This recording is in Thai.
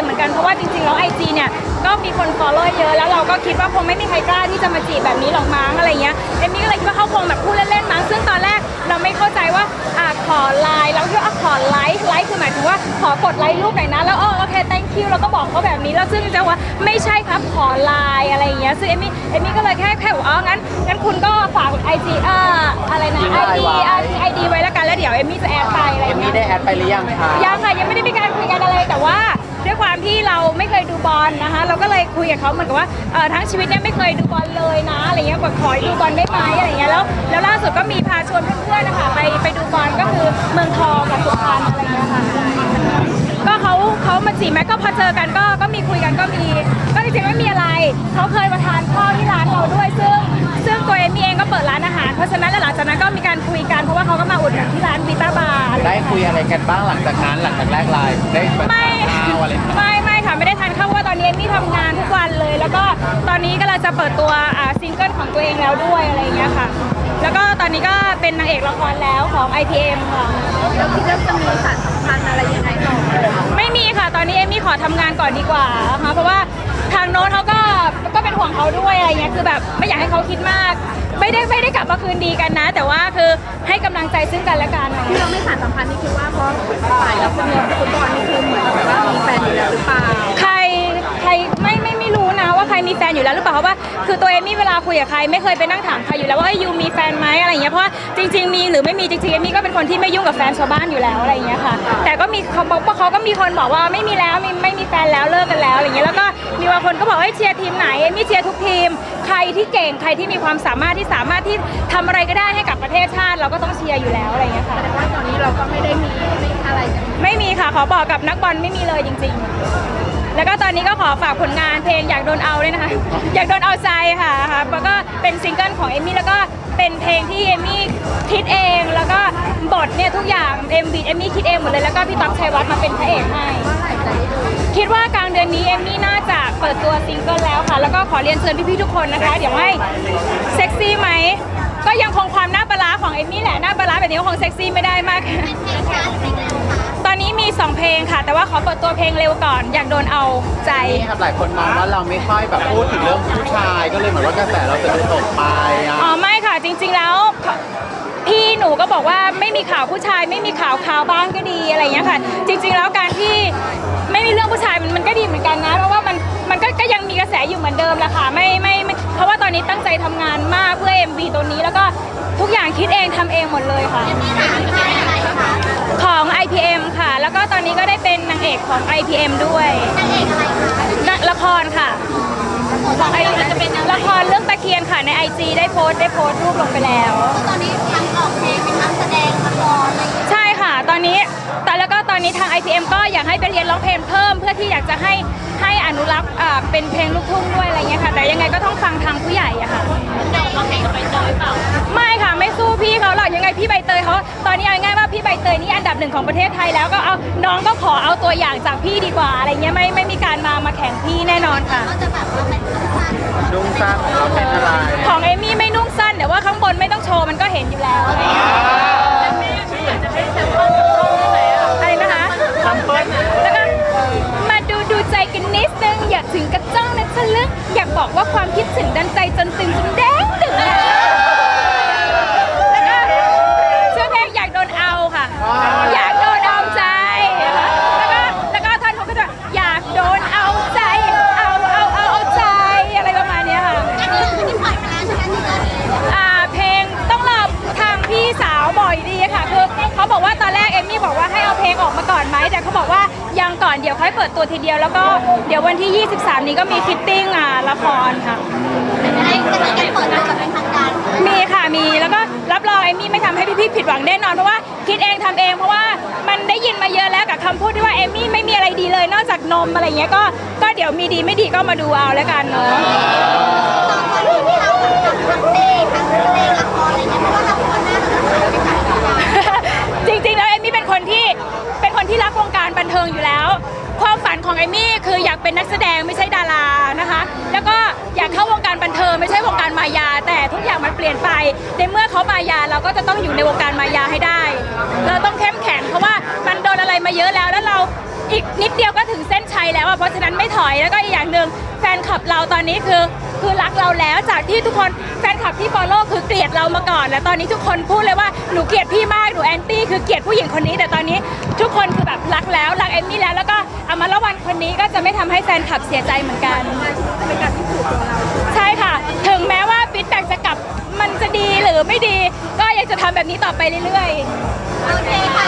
เหมือนกันเพราะว่าจริงๆแล้วไอจีเนี่ยก็มีคน follow เยอะแล้วเราก็คิดว่าคงไม่มีใครกล้าที่จะมาจีบแบบนี้หรอกมั้งอะไรเงี้ยเอมมี่ก็เลยคิดว่าเขาคงแบบพูดเล่นๆมั้งซึ่งตอนแรกเราไม่เข้าใจว่าอ่าขอไลน์แล้วก็อะขอไลค์ไลค์คือหมายถึงว่าขอกดไลค์รูปหน่อยนะแล้วเออโอเค thank you เราก็บอกเขาแบบนี้แล้วซึ่งจะว่าไม่ใช่ครับขอไลน์อะไรอย่างเงี้ยซึ่งเอมมี่เอมมี่ก็เลยแค่แค่บอกอ๋องั้นงั้นคุณก็ฝากไอจีอ่าอะไรนะทิ้งไอไลน์ดีไว้ไอดีไว้แล้วกันแล้วเดี๋ยวเอมมี่จะแอดไปอะไรเอมเงี้มี่ยได้แอดไปหรือยังคะยังค่ะยังไม่ได้มีการคุยกันอะไรแต่ว่า ด้วยความที่เราไม่เคยดูบอลนะคะ เราก็เลยคุยกับเขาเหมือนกับว่าเออทั้งชีวิตเนี่ยไม่เคยดูบอลเลยนะอะไรเงี้ยบอกขอดูบอลได้ไหมอะไรเงี้ยแล้วแล้วล่าสุดก็มีพาชวนเพื่อนๆนะคะไปไปดูบอลก็คือเมืองทองกับสุพรรณอะไรเงี้ยค่ะก็เขาเขามาจีบไหมก็พอเจอกันก็ก็มีคุยกันก็มีก็จริงๆไม่มีอะไรเขาเคยมาทานข้าวที่ร้านเราด้วยซึ่งซึ่งตัวเอมมี่เองก็เปิดร้านอาหาร เพราะฉะนั้นแล้วหลังจากนั้นก็มีการคุยกันเพราะว่าเขาก็มาอุดหนุนที่ร้านบีต้าบาร์ได้คุยอะไรกันบ้างหลังจากนั้นหลังจากแรกไลน์ได้แบบไม่ข้าวอะไรกันไม่ไม่ค่ะไม่ได้ทานข้าวเพราะว่าตอนนี้เอมมี่ทำงานทุกวันเลย แล้วก็ตอนนี้ก็เลยจะเปิดตัวอ่าซิงเกิลของตัวเองแล้วด้วยอะไรอย่างเงี้ยค่ะ แล้วก็ตอนนี้ก็เป็นนางเอกละครแล้วของ IPM ค่ะแล้วคิดว่าจะมีสารสัมพันธ์อะไรยังไงต่อไม่มีค่ะตอนนี้เอมมี่ขอทำงานก่อนดีกว่านะคะเพราะว่าทางโน้นเขาก็ก็เป็นห่วงเขาด้วยอะไรเงี้ยคือแบบไม่อยากให้เขาคิดมาก ไม่ได้ไม่ได้กลับมาคืนดีกันนะ แต่ว่าคือให้กำลังใจซึ่งกันและกันอะไรที่เงี้ยเราไม่สารสัม คือตัวเอมมี่เวลาคุยกับใครไม่เคยไปนั่งถามใครอยู่แล้วว่าเอ้ยยูมีแฟนไหมอะไรอย่างเงี้ยเพราะว่าจริง ๆ มีหรือไม่มีจริงๆเอมมี่ก็เป็นคนที่ไม่ยุ่งกับแฟนชาวบ้านอยู่แล้วอะไรอย่างเงี้ยค่ะ แต่ก็มีเขาบอกว่าเขาก็มีคนบอกว่าไม่มีแล้วมีไม่มีแฟนแล้วเลิกกันแล้วอะไรอย่างเงี้ยแล้วก็มีบางคนก็บอกว่าเอ้ยเชียร์ทีมไหนเอมมี่เชียร์ทุกทีม ใครที่เก่งใครที่มีความสามารถที่สามารถที่ทำอะไรก็ได้ให้กับประเทศชาติเราก็ต้องเชียร์อยู่แล้วอะไรอย่างเงี้ยค่ะ แต่ว่าตอนนี้เราก็ไม่ได้มีไม่อะไรกันไม่มีค่ะขอบอกกับนักบอลไม่มีเลยจริง ๆ แล้วก็ตอนนี้ก็ขอฝากผลงานเพลงอยากโดนเอาด้วยนะคะ อยากโดนเอาใจค่ะค่ะแล้วก็เป็นซิงเกิลของเอมมี่แล้วก็เป็นเพลงที่เอมมี่คิดเองแล้วก็บทเนี่ยทุกอย่างเอ็มบีเอมมี่คิดเองหมดเลยแล้วก็พี่ต๊อบชัยวัฒน์มาเป็นพระเอกให้คิดว่ากลางเดือนนี้เอมมี่น่าจะเปิดตัวซิงเกิลแล้วค่ะ แล้วก็ขอเรียนเชิญพี่ๆทุกคนนะคะ เดี๋ยวให้เซ็กซี่ไหม ก็ยังคงความหน้าปลาร้าของเอมมี่แหละหน้าปลาร้าแบบนี้ก็คงเซ็กซี่ไม่ได้มากตอนนี้ มี2เพลงค่ะ แต่ว่าขอเปิดตัวเพลงเร็วก่อน อยากโดนเอาใจ นี่ครับหลายคนมองว่าเราไม่ค่อยแบบพูดถึงเรื่องผู้ชายก็เลยเหมือนว่ากระแสเราจะดูตกไปอะอ๋อไม่ค่ะจริง ๆแล้วพี่หนูก็บอกว่าไม่มีข่าวผู้ชาย ไม่มีข่าวข่าวบ้างก็ดีอะไรอย่างเงี้ยค่ะ จริง ๆ แล้วการที่ไม่มีเรื่องผู้ชายมันมันก็ดีเหมือนกันนะ เพราะว่ามันมันก็ก็ยังมีกระแสอยู่เหมือนเดิมแหละค่ะไม่ไม่ไม่เพราะว่าตอนนี้ตั้งใจทำงานมากเพื่อ MV ตัวนี้แล้วก็ทุกอย่างคิดเองทำเองหมดเลยค่ะ ของ IPM ค่ะ แล้วก็ตอนนี้ก็ได้เป็นนางเอกของ IPM ด้วยนางเอกอะไรคะละครค่ะไอจะเป็นละครเรื่องตะเคียนค่ะใน IG ได้โพสต์ได้โพสต์รูปลงไปแล้ว ตอนนี้ทั้งออกเพลงเป็นทั้งแสดงละครอะไรอย่างเงี้ยใช่ค่ะ ตอนนี้แต่แล้วก็ตอนนี้ทาง IPM ก็อยากให้ไปเรียนร้องเพลงเพิ่ม เพื่อที่อยากจะให้ให้อนุรักษ์อ่าเป็นเพลงลูกทุ่งด้วยอะไรเงี้ยค่ะ แต่ยังไงก็ต้องฟังทางผู้ใหญ่อะค่ะ เราก็แข่งกับใบเตยเปล่า ไม่ค่ะ ไม่สู้พี่เขาหรอกยังไงพี่ใบเตยเขาตอนนี้เอาง่ายๆว่า พี่ใบเตยนี่อันดับหนึ่งของประเทศไทยแล้วก็เอาน้องก็ขอเอาตัวอย่างจากพี่ดีกว่าอะไรเงี้ยไม่ไม่มีการมามาแข่งพี่แน่นอนค่ะ ก็จะแบบว่าเป็นสั้นดุงสั้นของเราเป็นอะไรของเอมี่ไม่นุ่งสั้นแต่ว่าข้างบนไม่ต้องโชว์มันก็เห็นอยู่แล้วอะไรเงี้ยอะไรนะคะทำเปิ้ลแล้วก็มาดูดูใจกันนิดนึงอย่าถึงกระจ้องนะทะลึกอยากบอกว่าความคิดถึงดันใจจนตึงจนแด อนเดี๋ยวค่อยเปิดตัวทีเดียวแล้วก็เดี๋ยววันที่ 23 นี้ก็มีฟิตติ้งอ่าละครค่ะให้จะมีการเปิดตัวแบบเป็นทางการมีค่ะมีแล้วก็รับรองเอมมี่ไม่ทำให้พี่ๆผิดหวังแน่นอนเพราะว่าคิดเองทำเองเพราะว่ามันได้ยินมาเยอะแล้วกับคำพูดที่ว่าเอมมี่ไม่มีอะไรดีเลยนอกจากนมอะไรเงี้ยก็ก็เดี๋ยวมีดีไม่ดีก็มาดูเอาแล้วกันเนาะ ของเอมมี่คืออยากเป็นนักแสดงไม่ใช่ดารานะคะ แล้วก็อยากเข้าวงการบันเทิงไม่ใช่วงการมายา แต่ทุกอย่างมันเปลี่ยนไปในเมื่อเขามายาเราก็จะต้องอยู่ในวงการมายาให้ได้ อีกนิดเดียวก็ถึงเส้นชัยแล้วอะเพราะฉะนั้นไม่ถอยแล้วก็อีกอย่างหนึ่งแฟนคลับเราตอนนี้คือคือรักเราแล้วจากที่ทุกคนแฟนคลับที่ฟอลโล่คือเกลียดเรามาก่อน แล้วตอนนี้ทุกคนพูดเลยว่าหนูเกลียดพี่มากหนูแอนตี้คือเกลียดผู้หญิงคนนี้ แต่ตอนนี้ทุกคนคือแบบรักแล้วรักเอมมี่แล้วแล้วก็อามาละวันคนนี้ก็จะไม่ทำให้แฟนคลับเสียใจเหมือนกันเป็นการพิสูจน์ตัวเราใช่ค่ะ ถึงแม้ว่าฟีดแบ็จะกลับมันจะดีหรือไม่ดี ก็ยังจะทำแบบนี้ต่อไปเรื่อยๆโอเคค่ะ